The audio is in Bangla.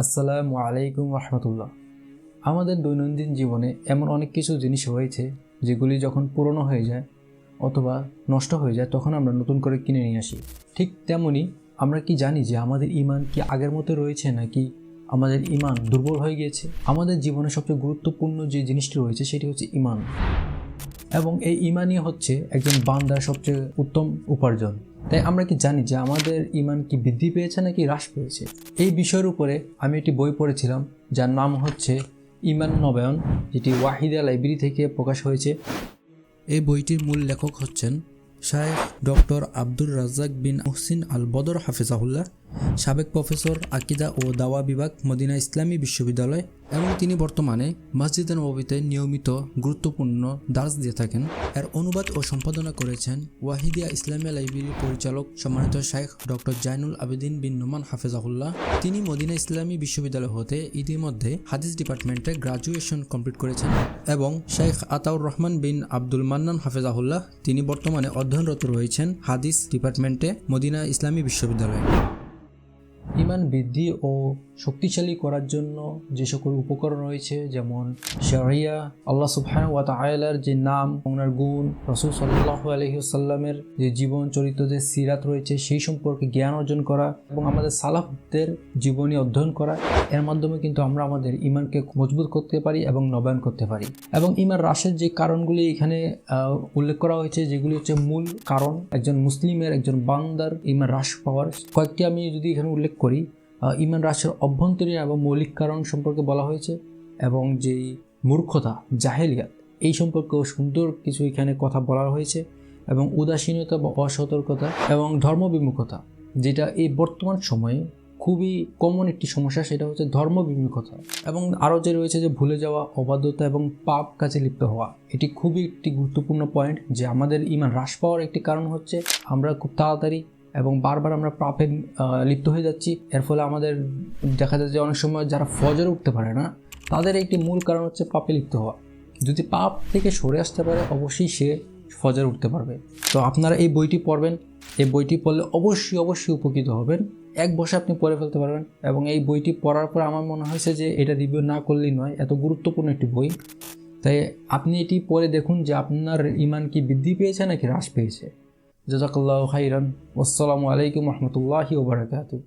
আসসালামু আলাইকুম রহমতুল্লাহ আমাদের দৈনন্দিন জীবনে এমন অনেক কিছু জিনিস রয়েছে, যেগুলি যখন পুরনো হয়ে যায় অথবা নষ্ট হয়ে যায়, তখন আমরা নতুন করে কিনে নিয়ে আসি। ঠিক তেমনি আমরা কি জানি যে আমাদের ইমান কি আগের মতো রয়েছে নাকি আমাদের ইমান দুর্বল হয়ে গিয়েছে? আমাদের জীবনে সবচেয়ে গুরুত্বপূর্ণ যে জিনিসটি রয়েছে, সেটি হচ্ছে ইমান এবং এই ইমানই হচ্ছে একজন বান্দার সবচেয়ে উত্তম উপার্জন। তাই আমরা কি জানি যে আমাদের ইমান কি বৃদ্ধি পেয়েছে নাকি হ্রাস পেয়েছে? এই বিষয়ের উপরে আমি একটি বই পড়েছিলাম, যার নাম হচ্ছে ইমান নবায়ন, যেটি ওয়াহিদা লাইব্রেরি থেকে প্রকাশ হয়েছে। এই বইটির মূল লেখক হচ্ছেন শায়েখ doctor Abdur Razzaq bin Muhsin al Badr হাফিজাহুল্লাহ। সাবেক প্রফেসর আকিদা ও দাওয়া বিভাগ মদিনা ইসলামী বিশ্ববিদ্যালয় এবং তিনি বর্তমানে মসজিদ নবীতে নিয়মিত গুরুত্বপূর্ণ দার্স দিয়ে থাকেন। এর অনুবাদ ও সম্পাদনা করেছেন ওয়াহিদিয়া ইসলামিয়া লাইব্রেরির পরিচালক সম্মানিত শাইখ doctor Zainul Abedin bin Noman হাফেজাহুল্লাহ। তিনি মদিনা ইসলামী বিশ্ববিদ্যালয় হতে ইতিমধ্যে হাদিস ডিপার্টমেন্টে গ্রাজুয়েশন কমপ্লিট করেছেন এবং শেখ আতাউর রহমান বিন আব্দুল মান্নান হাফেজাহুল্লাহ, তিনি বর্তমানে অধ্যয়নরত রয়েছেন হাদিস ডিপার্টমেন্টে মদিনা ইসলামী বিশ্ববিদ্যালয়ে। ইমান বৃদ্ধি ও শক্তিশালী করার জন্য যে সকল উপকরণ রয়েছে, যেমন শরিয়া, আল্লাহ সুবহান ওয়া তাআলার যে নাম ওনার গুণ, রসুল সাল্লাহ আলহিউসাল্লামের যে জীবন চরিত্র, যে সিরাত রয়েছে, সেই সম্পর্কে জ্ঞান অর্জন করা এবং আমাদের সালাফদের জীবনী অধ্যয়ন করা, এর মাধ্যমে কিন্তু আমরা আমাদের ইমানকে মজবুত করতে পারি এবং নবায়ন করতে পারি। এবং ইমান হ্রাসের যে কারণগুলি এখানে উল্লেখ করা হয়েছে, যেগুলি হচ্ছে মূল কারণ। একজন মুসলিমের, একজন বান্দার ইমান হ্রাস পাওয়ার। কয়েকটি আমি যদি এখানে উল্লেখ করি ইমান হ্রাসের অভ্যন্তরীণ এবং মৌলিক কারণ সম্পর্কে বলা হয়েছে এবং যেই মূর্খতা, জাহেলিয়াত, এই সম্পর্কেও সুন্দর কিছু এখানে কথা বলা হয়েছে এবং উদাসীনতা বা অসতর্কতা এবং ধর্মবিমুখতা, যেটা এই বর্তমান সময়ে খুবই কমন একটি সমস্যা, সেটা হচ্ছে ধর্মবিমুখতা এবং আরও যে রয়েছে যে ভুলে যাওয়া, অবাধ্যতা এবং পাপ কাজে লিপ্ত হওয়া, এটি খুবই একটি গুরুত্বপূর্ণ পয়েন্ট যে আমাদের ইমান হ্রাস পাওয়ার একটি কারণ হচ্ছে আমরা খুব তাড়াতাড়ি এবং বারবার আমরা পাপে লিপ্ত হয়ে যাচ্ছি। এর ফলে আমাদের দেখা যায় যে অনেক সময় যারা ফজরে উঠতে পারে না, তাদের একটি মূল কারণ হচ্ছে পাপে লিপ্ত হওয়া। যদি পাপ থেকে সরে আসতে পারে, অবশ্যই সে ফজর উঠতে পারবে। তো আপনারা এই বইটি পড়বেন। এই বইটি পড়লে অবশ্যই অবশ্যই উপকৃত হবেন। এক বসে আপনি পড়ে ফেলতে পারবেন এবং এই বইটি পড়ার পর আমার মনে হয়েছে যে এটা রিভিউ না করলেই নয়, এত গুরুত্বপূর্ণ একটি বই। তাই আপনি এটি পড়ে দেখুন যে আপনার ইমান কি বৃদ্ধি পেয়েছে নাকি হ্রাস পেয়েছে। জাজাকাল্লাহ খাইরান। আসসালামু আলাইকুম রহমতুল্লাহি ওবরাকাতুহ